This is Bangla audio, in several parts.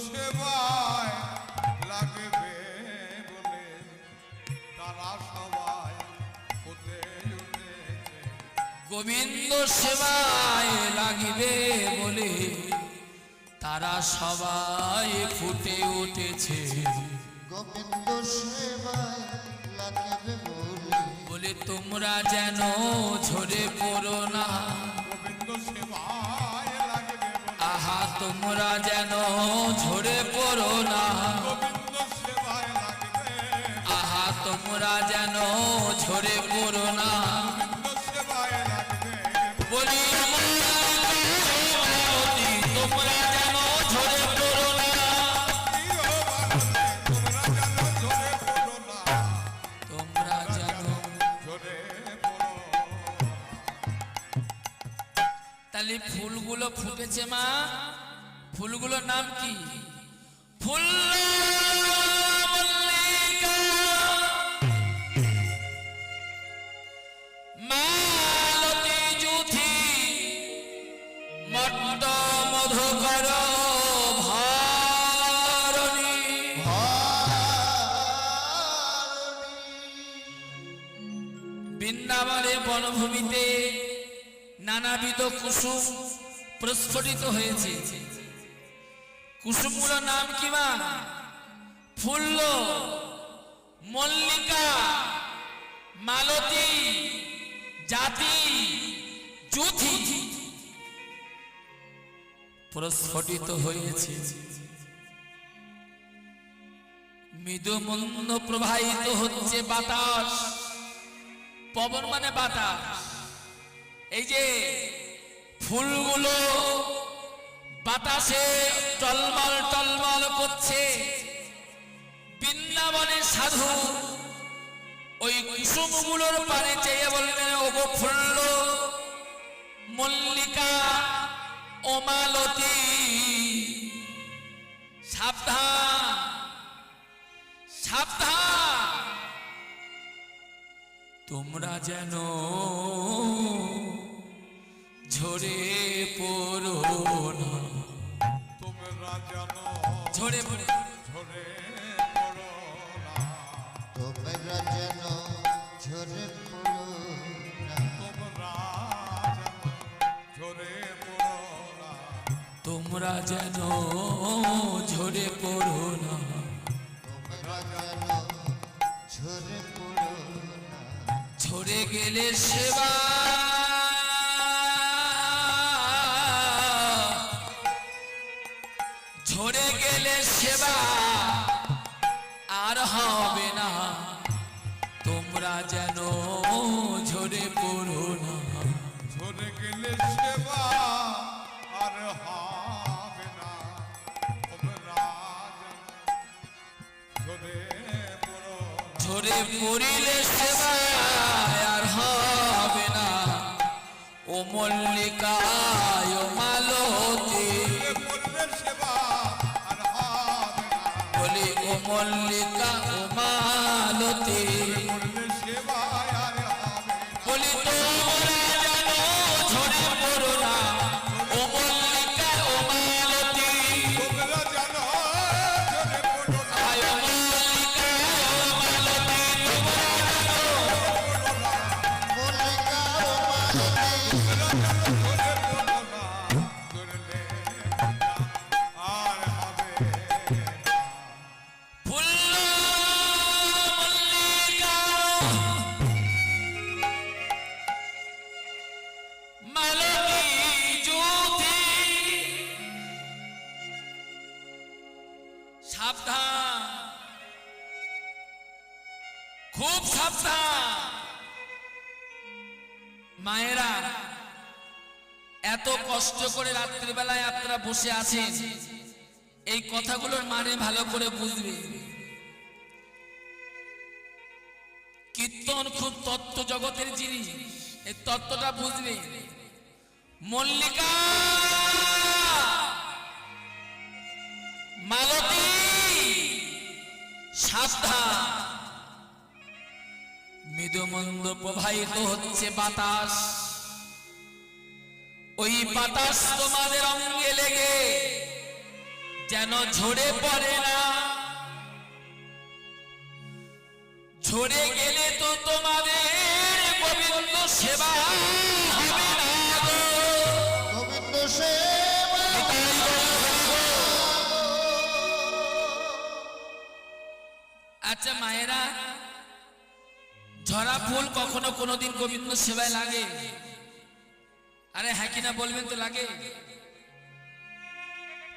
সেবায় লাগবে বলে তারা সবাই হতে গোবিন্দ সেবায় লাগিবে বলে তারা সবাই ফুটে উঠেছে। গোবিন্দ সেবায় লাগিবে বলে বলে তোমরা যেন ঝরে পড়ো না। তোমরা যেন ঝরে পড়ো না। আহা, তোমরা যেন ঝরে পড়ো না। বলি, তোমরা যেন ঝরে পড়ো না। তোমরা যেন তাহলে ফুলগুলো ফুটেছে মা। ফুলগুলোর নাম কি? ফুল বনভূমিতে নানাবিধ কুসুম প্রস্ফুটিত হয়েছে। কুসুমগুলোর নাম কি মা? ফুল্ল, মল্লিকা, মালতী, জাতি যুথি প্রস্ফুটিত হয়েছে। মৃদু মন্দ প্রবাহিত হচ্ছে বাতাস। পবন মানে বাতাস। এই যে ফুলগুলো বাতাসে টলমল টলমল করছে। বৃন্দাবনের সাধু ওই কুসুমগুলোর পানে চেয়ে বললেন, ওগো ফুল্ল, মল্লিকা, ওমালতি, সাবধান সাবধান। তোমরা যেন ঝরে পড়ো না। ঝরে পড়ে তোমরা যেন ঝরে পড়ো না তোমরা যেন ঝরে পড়ো না। তোমরা যেন ঝরে পড়ো না তোমরা যেন ঝরে পড়ো না। ঝরে গেলে সেবা হবে না। তোমরা যেন ঝরে পড়ো না। ঝরে গেলে সেবা আর হবে না। তোমরা ঝরে পড়ো ঝরে পড়িলে সেবা আর হবে না। ও মল্লিকায় ও মালতী মল্লিকা মালতী বলি তোমরা মায়েরা, এত কষ্ট করে রাত্রিবেলায় আপনারা বসে আছেন, এই কথাগুলোর মানে ভালো করে বুঝবে। কীর্তন খুব তত্ত্ব জগতের জিনিস, এই তত্ত্বটা বুঝবে। মল্লিকা, মালতী, সাবধান। মৃদুমন্দ প্রবাহিত হচ্ছে বাতাস। ওই বাতাস তোমাদের অঙ্গে লেগে যেন ঝরে পড়ে না। ঝরে গেলে তো তোমাদের গোবিন্দ সেবা হবে না গোবিন্দ সেবা আচ্ছা মায়েরা ঝরা ফুল কখনো কোনোদিন গোবিন্দ সেবায় লাগে। আরে হ্যাঁ কিনা বলবেন তো লাগে।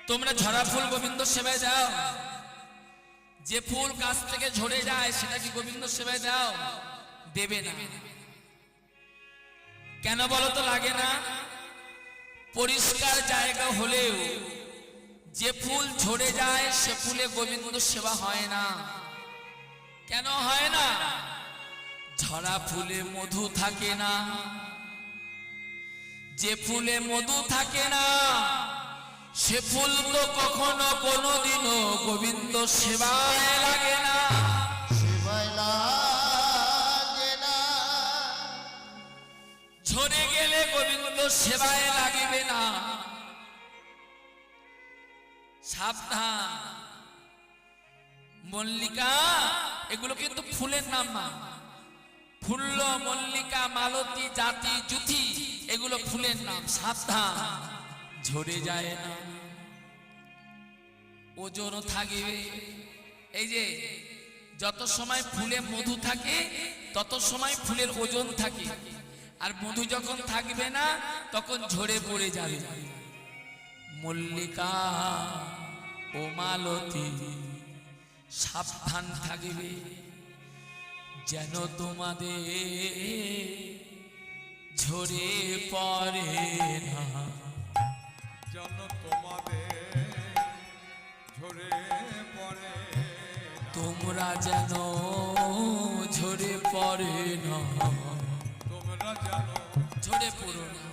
তোমরা ঝরা ফুল গোবিন্দ সেবায় যাও যে ফুল গাছ থেকে ঝরে যায়, সেটা কি গোবিন্দ সেবায় দাও? দেবে না। কেন বলো তো লাগে না? পরিষ্কার জায়গা হলেও যে ফুল ঝরে যায়, সে ফুলে গোবিন্দ সেবা হয় না। কেন হয় না? ঝরা ফুলে মধু থাকে না। যে ফুলে মধু থাকে না সে ফুল তো কখনো কোনোদিনও গোবিন্দ সেবায় লাগে না। সেবায় লাগে না। ঝরে গেলে গোবিন্দ সেবায় লাগিবে না। সাবধান। মল্লিকা এগুলো কিন্তু ফুলের নাম না। ফুল্ল মল্লিকা, মালতী, জাতি জুথি এগুলো ফুলের নাম, সাবধান। ঝরে যায় না। ওজনও থাকবে। এই যে, যত সময় ফুলে মধু থাকে, তত সময় ফুলের ওজন থাকে। আর মধু যখন থাকবে না, তখন ঝরে পড়ে যাবে। মল্লিকা ও মালতী, সাবধান থাকবে। যেন তোমাদের ঝরে পড়ে না। যেন তোমাদের ঝরে পড়ে তোমরা যেন ঝরে পড়ে না। তোমরা জানো ঝরে পড়ো না।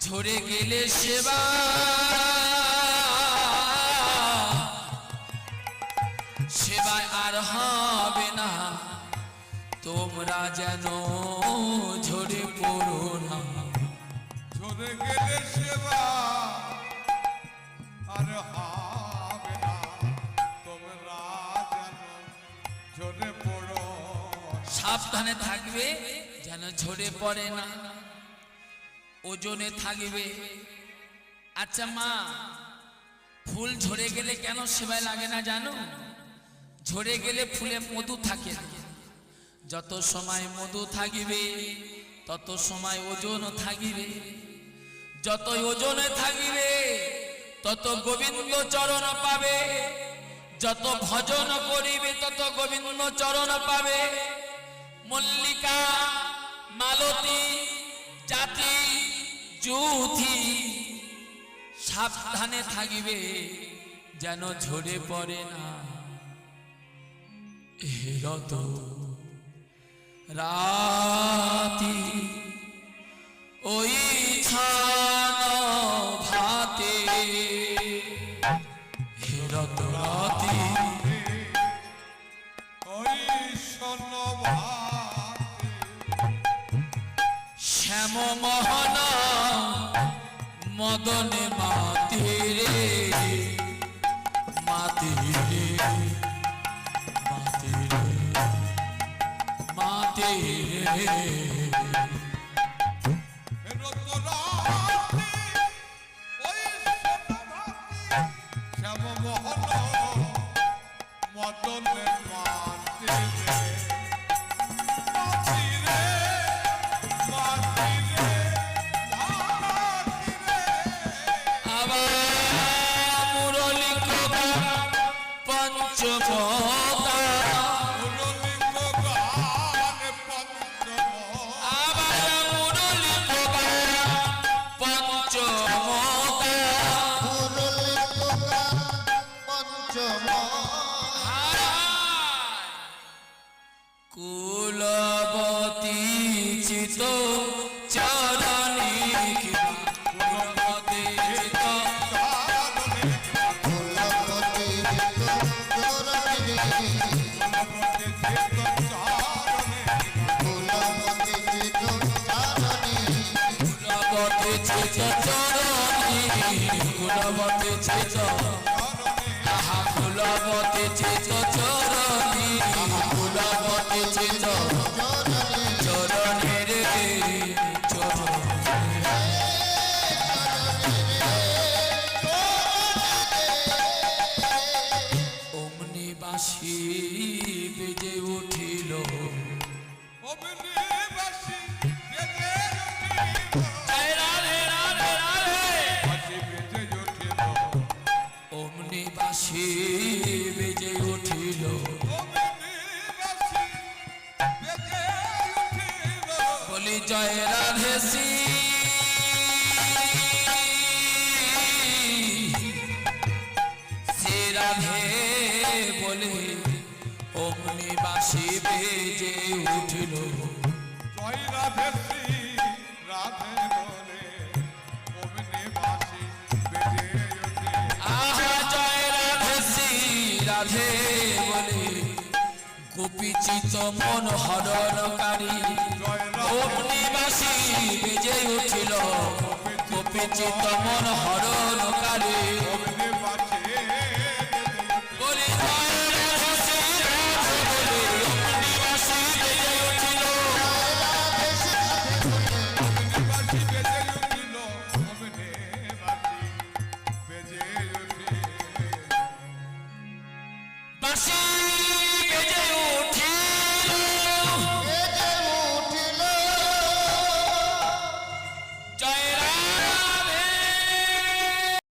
ঝরে গেলে সেবা। সেবায় আর হবে তোমরা যেন ঝরে পড়ো না। ঝরে গেলে সেবা আর হবে না। তোমরা জানো ঝরে পড়ো। সাবধানে থাকবে যেন ঝরে পড়ে না। ওজনে থাকবে। আচ্ছা মা ফুল ঝরে গেলে কেন সেবায় লাগে না জানো? ঝরে গেলে ফুলে মধু থাকে না। যত সময় মধু থাকিবে, তত সময় ওজন থাকিবে। যত ওজনে থাকিবে, তত গোবিন্দ চরণ পাবে। যত ভজন করিবে, তত গোবিন্দ চরণ পাবে। মল্লিকা, মালতী, জাতি, যুথি, সাবধানে থাকিবে, যেন ঝরে পড়ে না। হেরত রাতি ওই ছান ভাতে হেরত রাতি। ওই স্বর্ণ ভাতে। শ্যাম মোহন মদনে মাতিরে মাতিরে মাতিরে পঞ্চম কুলবতী চিত চরণী কুলবতী চিত কারণে ফুলপতি তোরণী ফুলপতি চিত্ত চারণে কুলবতী চিত চরণী কুলবতে চিত আহা কুলবতে চিত চরণী কুলবতে চিত চরণে রে চরণে অমনি বাসি বলি জয় রাধে শ্রী। শ্রী রাধে বলে অমনি বাসি বেজে উঠিল। জয় রাধে রাধে বলে অবিনীবাসী বেজে আহা জয় রাধে রাধে বলে গোপী চিত মন হরণকারী অগ্নিবাসী বেজে উঠিল। কপিচিত চিত মন হরণকারী অবিনীবাসী